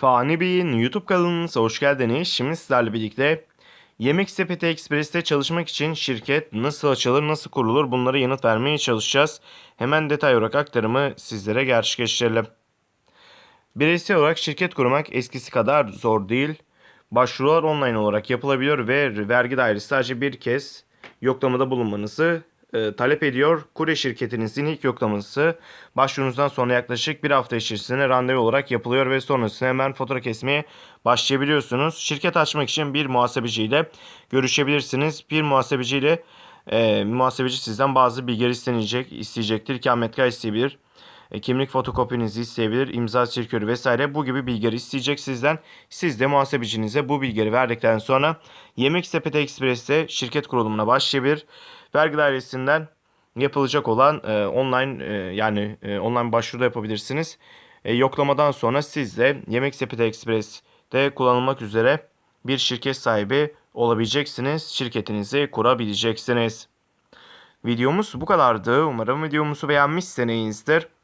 Fani Bey'in YouTube kanalınıza hoş geldiniz. Şimdi sizlerle birlikte Yemek Sepeti Express'te çalışmak için şirket nasıl açılır, nasıl kurulur bunlara yanıt vermeye çalışacağız. Hemen detay olarak aktarımı sizlere gerçekleştirelim. Bireysel olarak şirket kurmak eskisi kadar zor değil. Başvurular online olarak yapılabiliyor ve vergi dairesi sadece bir kez yoklamada bulunmanızı e, talep ediyor. Kurye şirketinizin ilk yoklaması başvurunuzdan sonra yaklaşık bir hafta içerisinde randevu olarak yapılıyor ve sonrasında hemen fatura kesmeye başlayabiliyorsunuz. Şirket açmak için bir muhasebeciyle görüşebilirsiniz. Bir muhasebeciyle e, muhasebeci sizden bazı bilgiler istenecek, isteyecektir. Kametka isteyebilir. E, kimlik fotokopinizi isteyebilir, imza sirkürü vesaire bu gibi bilgileri isteyecek sizden. Siz de muhasebecinize bu bilgileri verdikten sonra Yemek Sepeti Express'te şirket kurulumuna başlayabilir. Vergi dairesinden yapılacak olan e, online e, yani e, online başvuruda yapabilirsiniz. E, yoklamadan sonra siz de Yemek Sepeti Express'te kullanılmak üzere bir şirket sahibi olabileceksiniz. Şirketinizi kurabileceksiniz. Videomuz bu kadardı. Umarım videomuzu beğenmişsinizdir.